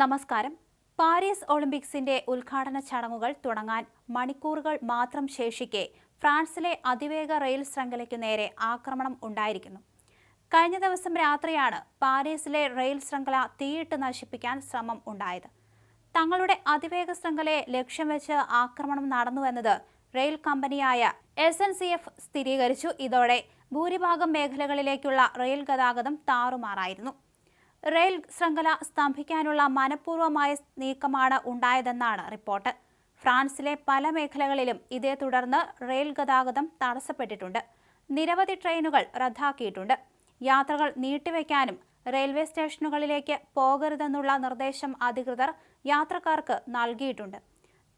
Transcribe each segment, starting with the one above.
നമസ്കാരം. പാരീസ് ഒളിമ്പിക്സിന്റെ ഉദ്ഘാടന ചടങ്ങുകൾ തുടങ്ങാൻ മണിക്കൂറുകൾ മാത്രം ശേഷിക്കെ ഫ്രാൻസിലെ അതിവേഗ റെയിൽ ശൃംഖലയ്ക്കു നേരെ ആക്രമണം ഉണ്ടായിരിക്കുന്നു. കഴിഞ്ഞ ദിവസം രാത്രിയാണ് പാരീസിലെ റെയിൽ ശൃംഖല തീയിട്ട് നശിപ്പിക്കാൻ ശ്രമം ഉണ്ടായത്. തങ്ങളുടെ അതിവേഗ ശൃംഖലയെ ലക്ഷ്യം വെച്ച് ആക്രമണം നടന്നുവെന്നത് റെയിൽ കമ്പനിയായ എസ് എൻ സി എഫ് സ്ഥിരീകരിച്ചു. ഇതോടെ ഭൂരിഭാഗം മേഖലകളിലേക്കുള്ള റെയിൽ ഗതാഗതം താറുമാറായിരുന്നു. റെയിൽ ശൃംഖല സ്തംഭിക്കാനുള്ള മനഃപൂർവമായ നീക്കമാണ് ഉണ്ടായതെന്നാണ് റിപ്പോർട്ട്. ഫ്രാൻസിലെ പല മേഖലകളിലും ഇതേ തുടർന്ന് റെയിൽ ഗതാഗതം തടസ്സപ്പെട്ടിട്ടുണ്ട്. നിരവധി ട്രെയിനുകൾ റദ്ദാക്കിയിട്ടുണ്ട്. യാത്രകൾ നീട്ടിവെക്കാനും റെയിൽവേ സ്റ്റേഷനുകളിലേക്ക് പോകരുതെന്നുള്ള നിർദ്ദേശം അധികൃതർ യാത്രക്കാർക്ക് നൽകിയിട്ടുണ്ട്.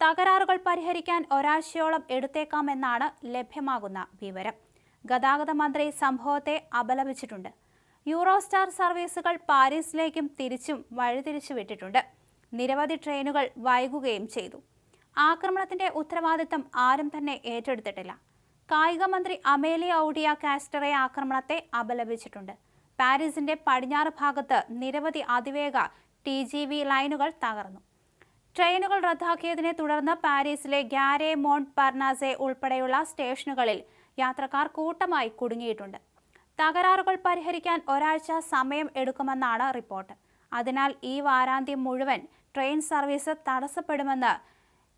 തകരാറുകൾ പരിഹരിക്കാൻ ഒരാഴ്ചയോളം എടുത്തേക്കാമെന്നാണ് ലഭ്യമാകുന്ന വിവരം. ഗതാഗത മന്ത്രി സംഭവത്തെ അപലപിച്ചിട്ടുണ്ട്. യൂറോസ്റ്റാർ സർവീസുകൾ പാരീസിലേക്കും തിരിച്ചും വഴിതിരിച്ചു വിട്ടിട്ടുണ്ട്. നിരവധി ട്രെയിനുകൾ വൈകുകയും ചെയ്തു. ആക്രമണത്തിന്റെ ഉത്തരവാദിത്തം ആരും തന്നെ ഏറ്റെടുത്തിട്ടില്ല. കായിക മന്ത്രി അമേലിയ ഔഡിയ കാസ്റ്ററെ ആക്രമണത്തെ അപലപിച്ചിട്ടുണ്ട്. പാരീസിന്റെ പടിഞ്ഞാറ് ഭാഗത്ത് നിരവധി അതിവേഗ ടി ജി വി ലൈനുകൾ തകർന്നു. ട്രെയിനുകൾ റദ്ദാക്കിയതിനെ തുടർന്ന് പാരീസിലെ ഗ്യാരെ മോണ്ട് പർനാസെ ഉൾപ്പെടെയുള്ള സ്റ്റേഷനുകളിൽ യാത്രക്കാർ കൂട്ടമായി കുടുങ്ങിയിട്ടുണ്ട്. തകരാറുകൾ പരിഹരിക്കാൻ ഒരാഴ്ച സമയം എടുക്കുമെന്നാണ് റിപ്പോർട്ട്. അതിനാൽ ഈ വാരാന്ത്യം മുഴുവൻ ട്രെയിൻ സർവീസ് തടസ്സപ്പെടുമെന്ന്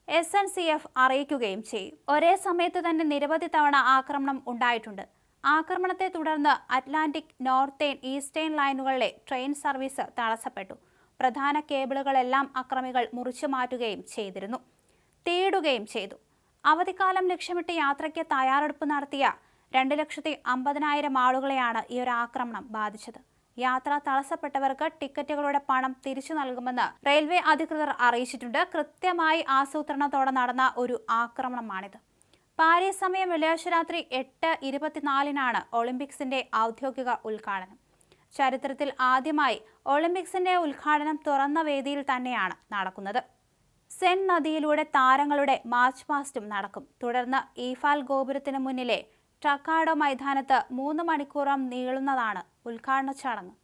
എസ് എൻ സി എഫ് അറിയിക്കുകയും ചെയ്യും. ഒരേ സമയത്ത് തന്നെ നിരവധി തവണ ആക്രമണം ഉണ്ടായിട്ടുണ്ട്. ആക്രമണത്തെ തുടർന്ന് അറ്റ്ലാന്റിക് നോർത്തേൺ ഈസ്റ്റേൺ ലൈനുകളിലെ ട്രെയിൻ സർവീസ് തടസ്സപ്പെട്ടു. പ്രധാന കേബിളുകളെല്ലാം അക്രമികൾ മുറിച്ചു മാറ്റുകയും ചെയ്തിരുന്നു. തീയിടുകയും ചെയ്തു. അവധിക്കാലം ലക്ഷ്യമിട്ട് യാത്രയ്ക്ക് തയ്യാറെടുപ്പ് നടത്തിയ രണ്ട് ലക്ഷത്തി അമ്പതിനായിരം ആളുകളെയാണ് ഈ ഒരു ആക്രമണം ബാധിച്ചത്. യാത്ര തടസ്സപ്പെട്ടവർക്ക് ടിക്കറ്റുകളുടെ പണം തിരിച്ചു നൽകുമെന്ന് റെയിൽവേ അധികൃതർ അറിയിച്ചിട്ടുണ്ട്. കൃത്യമായി ആസൂത്രണത്തോടെ നടന്ന ഒരു ആക്രമണമാണിത്. പാരീസ് സമയം വെള്ളിയാഴ്ച രാത്രി എട്ട് ഇരുപത്തിനാലിനാണ് ഒളിമ്പിക്സിന്റെ ഔദ്യോഗിക ഉദ്ഘാടനം. ചരിത്രത്തിൽ ആദ്യമായി ഒളിമ്പിക്സിന്റെ ഉദ്ഘാടനം തുറന്ന വേദിയിൽ തന്നെയാണ് നടക്കുന്നത്. സെൻ നദിയിലൂടെ താരങ്ങളുടെ മാർച്ച് പാസ്റ്റും നടക്കും. തുടർന്ന് ഈഫാൽ ഗോപുരത്തിന് മുന്നിലെ ടക്കാഡോ മൈതാനത്ത് മൂന്ന് മണിക്കൂറോളം നീളുന്നതാണ് ഉദ്ഘാടന ചടങ്ങ്.